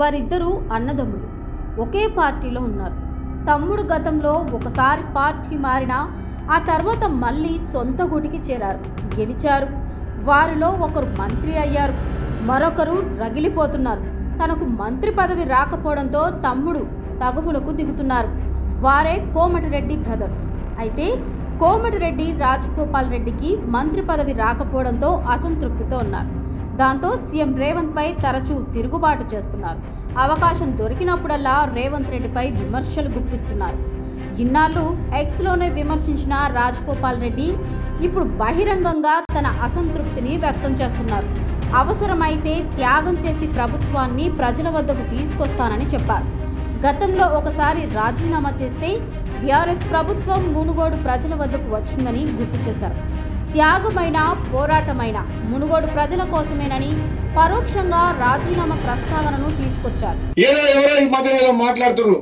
వారిద్దరూ అన్నదమ్ములు. ఒకే పార్టీలో ఉన్నారు. తమ్ముడు గతంలో ఒకసారి పార్టీ మారినా ఆ తర్వాత మళ్ళీ సొంత గుడికి చేరారు. గెలిచారు. వారిలో ఒకరు మంత్రి అయ్యారు. మరొకరు రగిలిపోతున్నారు. తనకు మంత్రి పదవి రాకపోవడంతో తమ్ముడు తగువులకు దిగుతున్నారు. వారే కోమటిరెడ్డి బ్రదర్స్. అయితే కోమటిరెడ్డి రాజగోపాల్ రెడ్డికి మంత్రి పదవి రాకపోవడంతో అసంతృప్తితో ఉన్నారు. దాంతో సీఎం రేవంత్ పై తరచూ తిరుగుబాటు చేస్తున్నారు. అవకాశం దొరికినప్పుడల్లా రేవంత్ రెడ్డిపై విమర్శలు గుప్పిస్తున్నారు. ఇన్నాళ్ళు ఎక్స్లోనే విమర్శించిన రాజగోపాల్ రెడ్డి ఇప్పుడు బహిరంగంగా తన అసంతృప్తిని వ్యక్తం చేస్తున్నారు. అవసరమైతే త్యాగం చేసి ప్రభుత్వాన్ని ప్రజల వద్దకు తీసుకొస్తానని చెప్పారు. గతంలో ఒకసారి రాజీనామా చేస్తే బీఆర్ఎస్ ప్రభుత్వం మునుగోడు ప్రజల వద్దకు వచ్చిందని గుర్తు చేశారు. త్యాగమైన పోరాటమైన మునుగోడు ప్రజల కోసమేనని పరోక్షంగా రాజీనామా ప్రస్తావనను తీసుకొచ్చారు. ఏదో ఎవరో ఈ మధ్యన మాట్లాడుతున్నారు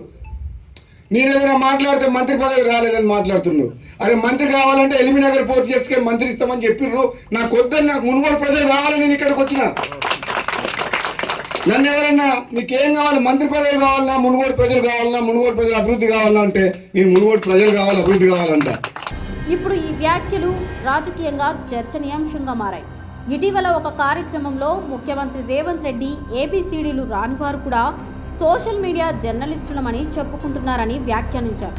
నేను ఏదైనా మాట్లాడితే మంత్రి పదవి రాలేదని మాట్లాడుతున్నారు అరే మంత్రి కావాలంటే ఎల్బీ నగర్ పోర్టు చేసుకొని మంత్రి ఇస్తామని చెప్పిర్రు. నాకు వద్దని నాకు మునుగోడు ప్రజలు కావాలని నేను ఇక్కడికి వచ్చిన. నన్ను ఎవరన్నా ఏం కావాలి? మంత్రి పదవి కావాలన్నా మునుగోడు ప్రజలు కావాలన్నా మునుగోడు ప్రజలు అభివృద్ధి కావాలన్నా అంటే నేను మునుగోడు ప్రజలు కావాలి అభివృద్ధి కావాలంట. ఇప్పుడు ఈ వ్యాఖ్యలు రాజకీయంగా చర్చనీయాంశంగా మారాయి. ఇటీవల ఒక కార్యక్రమంలో ముఖ్యమంత్రి రేవంత్ రెడ్డి ఏబిసిడీలు రానివారు కూడా సోషల్ మీడియా జర్నలిస్టులమని చెప్పుకుంటున్నారని వ్యాఖ్యానించారు.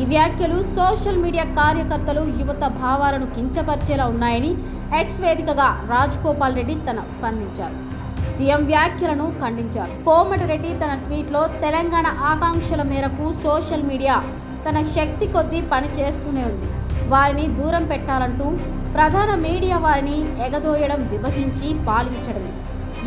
ఈ వ్యాఖ్యలు సోషల్ మీడియా కార్యకర్తలు యువత భావాలను కించపరిచేలా ఉన్నాయని ఎక్స్ వేదికగా రాజ్ గోపాల్ రెడ్డి తన స్పందించారు. సీఎం వ్యాఖ్యలను ఖండించారు. కోమటిరెడ్డి తన ట్వీట్లో తెలంగాణ ఆకాంక్షల మేరకు సోషల్ మీడియా తన శక్తి కొద్దీ పని చేస్తూనే ఉంది. వారిని దూరం పెట్టాలంటూ ప్రధాన మీడియా వారిని ఎగదోయడం విభజించి పాలించడమే.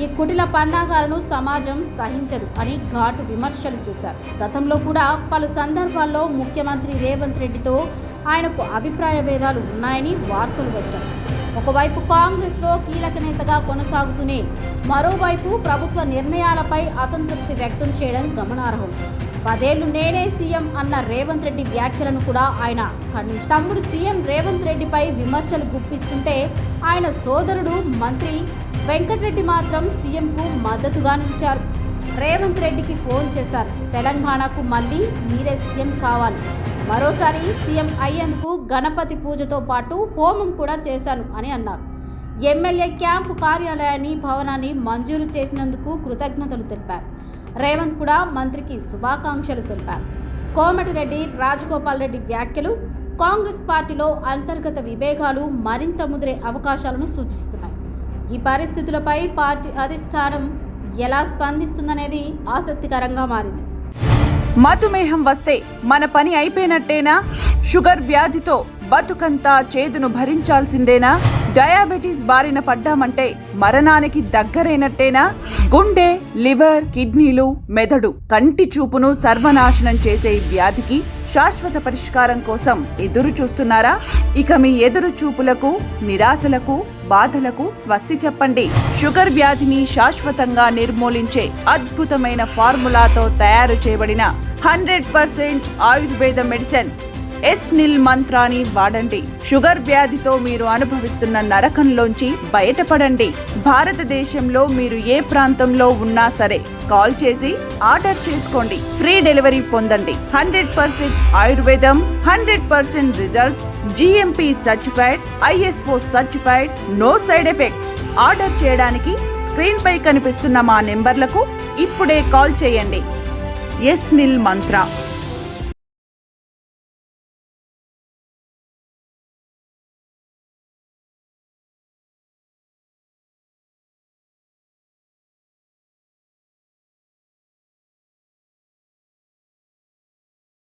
ఈ కుటిల పన్నాగాలను సమాజం సహించదు అని ఘాటు విమర్శలు చేశారు. గతంలో కూడా పలు సందర్భాల్లో ముఖ్యమంత్రి రేవంత్ రెడ్డితో ఆయనకు అభిప్రాయ భేదాలు ఉన్నాయని వార్తలు వచ్చాయి. ఒకవైపు కాంగ్రెస్లో కీలక నేతగా కొనసాగుతూనే మరోవైపు ప్రభుత్వ నిర్ణయాలపై అసంతృప్తి వ్యక్తం చేయడం గమనార్హం. పదేళ్ళు నేనే సీఎం అన్న రేవంత్ రెడ్డి వ్యాఖ్యలను కూడా ఆయన తమ్ముడు సీఎం రేవంత్ రెడ్డిపై విమర్శలు గుప్పిస్తుంటే ఆయన సోదరుడు మంత్రి వెంకటరెడ్డి మాత్రం సీఎంకు మద్దతుగా నిలిచారు. రేవంత్ రెడ్డికి ఫోన్ చేశారు. తెలంగాణకు మళ్ళీ మీరే సీఎం కావాలి. మరోసారి సీఎం అయ్యేందుకు గణపతి పూజతో పాటు హోమం కూడా చేశాను అని అన్నారు. ఎమ్మెల్యే క్యాంపు కార్యాలయాన్ని భవనాన్ని మంజూరు చేసినందుకు కృతజ్ఞతలు తెలిపారు. రేవంత్ కూడా మంత్రికి శుభాకాంక్షలు తెలిపారు. కోమటిరెడ్డి రాజగోపాల్ రెడ్డి వ్యాఖ్యలు కాంగ్రెస్ పార్టీలో అంతర్గత విభేదాలు మరింత ముదిరే అవకాశాలను సూచిస్తున్నాయి. ఈ పరిస్థితులపై పార్టీ అధిష్టానం ఎలా స్పందిస్తుందనేది ఆసక్తికరంగా మారింది. మధుమేహం వస్తే మన పని అయిపోయినట్టేనా? షుగర్ వ్యాధితో బతుకంతా చేదును భరించాల్సిందేనా? డయాబెటీస్ బారిన పడ్డామంటే మరణానికి దగ్గరైనట్టేనా? గుండె లివర్ కిడ్నీలు మెదడు కంటి చూపును సర్వనాశనం చేసే వ్యాధికి శాశ్వత పరిష్కారం కోసం ఎదురు చూస్తున్నారా? ఇక మీ ఎదురు చూపులకు నిరాశలకు బాధలకు స్వస్తి చెప్పండి. షుగర్ వ్యాధిని శాశ్వతంగా నిర్మూలించే అద్భుతమైన ఫార్ములాతో తయారు చేయబడిన హండ్రెడ్ పర్సెంట్ ఆయుర్వేద మెడిసిన్ ఎస్ నిల్ మంత్రాన్ని వాడండి. షుగర్ వ్యాధితో మీరు అనుభవిస్తున్న నరకంలోంచి బయటపడండి. భారతదేశంలో మీరు ఏ ప్రాంతంలో ఉన్నా సరే కాల్ చేసి ఆర్డర్ చేసుకోండి. ఫ్రీ డెలివరీ పొందండి. హండ్రెడ్ పర్సెంట్ ఆయుర్వేదం hundred percent results GMP certified ISO certified no side effects order చేయడానికి స్క్రీన్ పై కనిపిస్తున్న మా నెంబర్లకు ఇప్పుడే కాల్ చేయండి. ఎస్ నిల్ మంత్ర